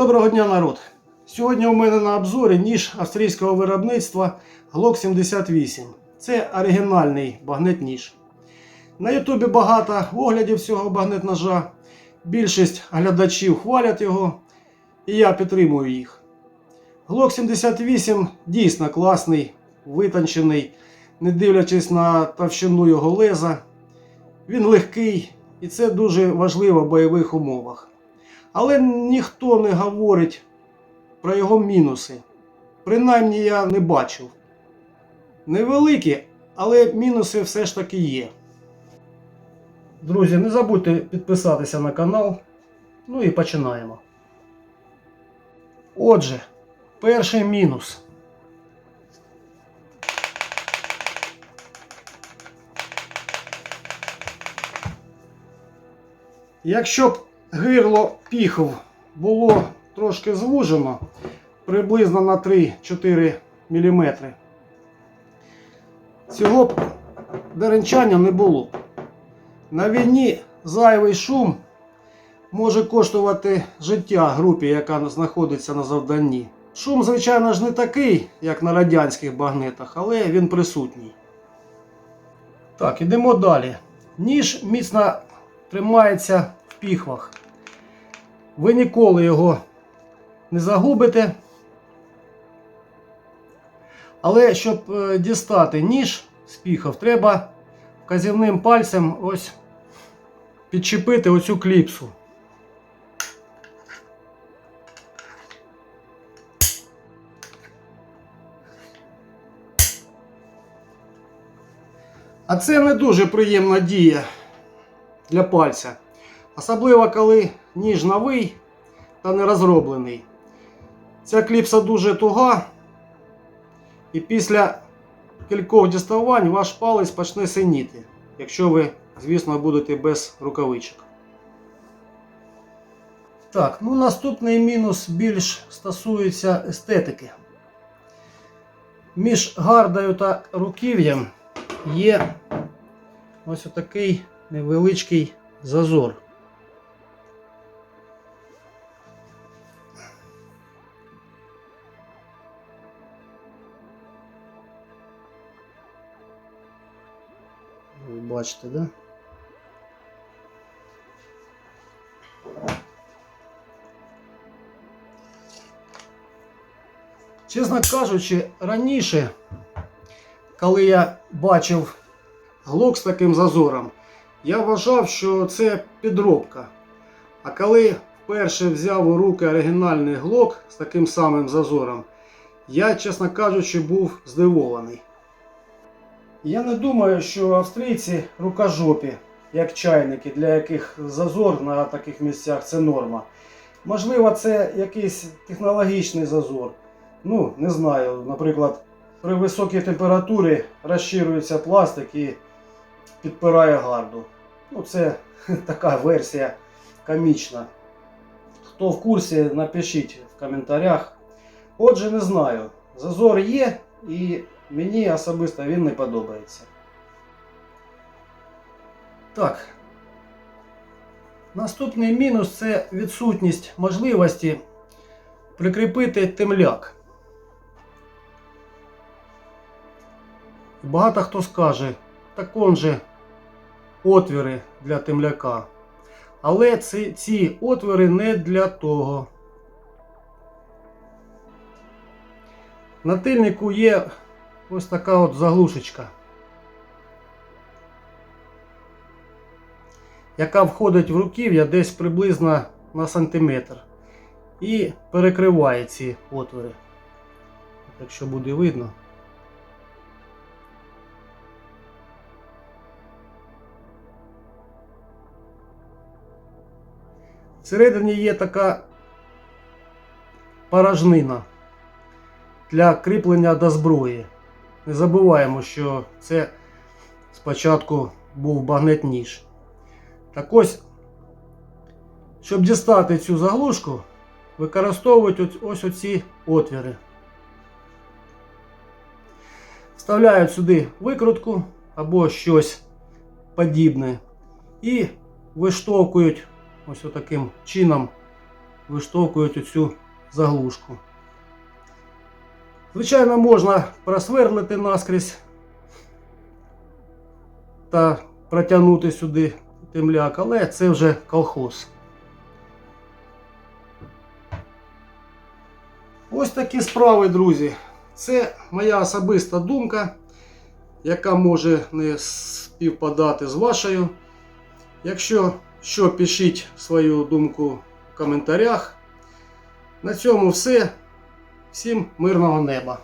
Доброго дня, народ! Сьогодні у мене на обзорі ніж австрійського виробництва Glock 78. Це оригінальний багнет-ніж. На Ютубі багато оглядів цього багнет-ножа. Більшість глядачів хвалять його, і я підтримую їх. Glock 78 дійсно класний, витончений, не дивлячись на товщину його леза. Він легкий і це дуже важливо в бойових умовах. Але ніхто не говорить про його мінуси. Принаймні я не бачив. Невеликі, але мінуси все ж таки є. Друзі, не забудьте підписатися на канал. Ну і починаємо. Отже, перший мінус. Якщо б гирло піхов було трошки звужено, приблизно на 3-4 мм, цього б деренчання не було. На війні зайвий шум може коштувати життя групі, яка знаходиться на завданні. Шум, звичайно ж, не такий, як на радянських багнетах, але він присутній. Так, ідемо далі. Ніж міцно тримається в піхвах. Ви ніколи його не загубите. Але щоб е, дістати ніж з піхов, треба вказівним пальцем ось підчепити оцю кліпсу. А це не дуже приємна дія для пальця. Особливо коли ніж новий та не розроблений. Ця кліпса дуже туга. І після кількох діставань ваш палець почне синіти, якщо ви, звісно, будете без рукавичок. Так, ну наступний мінус більш стосується естетики. Між гардою та руків'ям є ось отакий невеличкий зазор. Бачите, да? Чесно кажучи, раніше, коли я бачив глок з таким зазором, я вважав, що це підробка. А коли вперше взяв у руки оригінальний глок з таким самим зазором, я, чесно кажучи, був здивований. Я не думаю, що австрійці рукожопі, як чайники, для яких зазор на таких місцях це норма. Можливо, це якийсь технологічний зазор. Ну, не знаю, наприклад, при високій температурі розширюється пластик і підпирає гарду. Ну, це така версія комічна. Хто в курсі, напишіть в коментарях. Отже, не знаю. Зазор є і мені особисто він не подобається. Так. Наступний мінус це відсутність можливості прикріпити темляк. Багато хто скаже, так он же отвіри для темляка. Але ці, ці отвори не для того. На тильнику є ось така от заглушечка, яка входить в руків'я десь приблизно на сантиметр і перекриває ці отвори. Якщо буде видно. Всередині є така порожнина для кріплення до зброї. Не забуваємо, що це спочатку був багнет ніж. Так ось, щоб дістати цю заглушку, використовують ось, оці отвіри. Вставляють сюди викрутку або щось подібне і виштовхують ось таким чином виштовхують оцю заглушку. Звичайно, можна просверлити наскрізь та протягнути сюди темляк, але це вже колхоз. Ось такі справи, друзі. Це моя особиста думка, яка може не співпадати з вашою. Якщо що, пишіть свою думку в коментарях. На цьому все. Всім мирного неба!